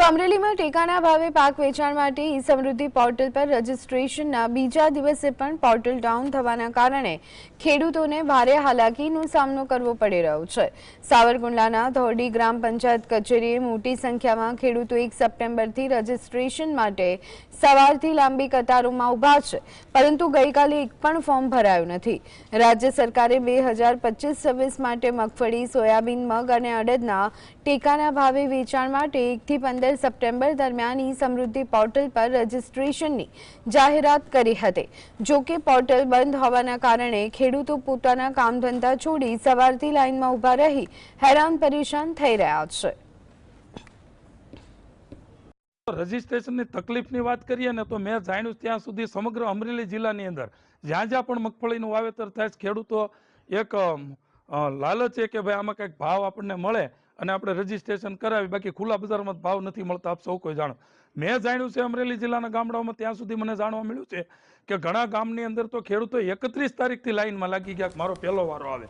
તો અમરેલીમાં ટેકાના ભાવે પાક વેચાણ માટે ઈ સમૃદ્ધિ પોર્ટલ પર રજીસ્ટ્રેશનના બીજા દિવસે પણ પોર્ટલ ડાઉન થવાના કારણે ખેડૂતોને ભારે હાલાકીનો સામનો કરવો પડી રહ્યો છે. સાવરકુંડલાના ધોરડી ગ્રામ પંચાયત કચેરીએ મોટી સંખ્યામાં ખેડૂતો એક સપ્ટેમ્બરથી રજીસ્ટ્રેશન માટે સવારથી લાંબી કતારોમાં ઊભા છે, પરંતુ ગઈકાલે એક પણ ફોર્મ ભરાયું નથી. રાજ્ય સરકારે બે હજાર પચીસ છવ્વીસ માટે મગફળી, સોયાબીન, મગ અને અડદના ટેકાના ભાવે વેચાણ માટે એકથી પંદર સપ્ટેમ્બર દરમિયાન ઈ સમૃદ્ધિ પોર્ટલ પર રજીસ્ટ્રેશનની જાહેરાત કરી હતી. જો કે પોર્ટલ બંધ હોવાના કારણે ખેડૂતો પોતાના કામધંધા છોડી સવારથી લાઇનમાં ઊભા રહી હેરાન પરેશાન થઈ રહ્યા છે. રજીસ્ટ્રેશનની તકલીફની વાત કરીએ ને તો મેં જાણ્યું ત્યાં સુધી સમગ્ર અમરેલી જિલ્લાની અંદર જ્યાં જ્યાં પણ મગફળીનું વાવેતર થાય ખેડૂતો એક લાલચ છે કે ભાઈ આમાં કંઈક ભાવ આપણને મળે અને આપણે રજીસ્ટ્રેશન કરાવી, બાકી ખુલ્લા બજારમાં ભાવ નથી મળતા, આપ સૌ કોઈ જાણો. મેં જાણ્યું છે અમરેલી જિલ્લાના ગામડાઓમાં, ત્યાં સુધી મને જાણવા મળ્યું છે કે ઘણા ગામની અંદર તો ખેડૂતો એકત્રીસ તારીખથી લાઈનમાં લાગી ગયા મારો પહેલો વારો આવે.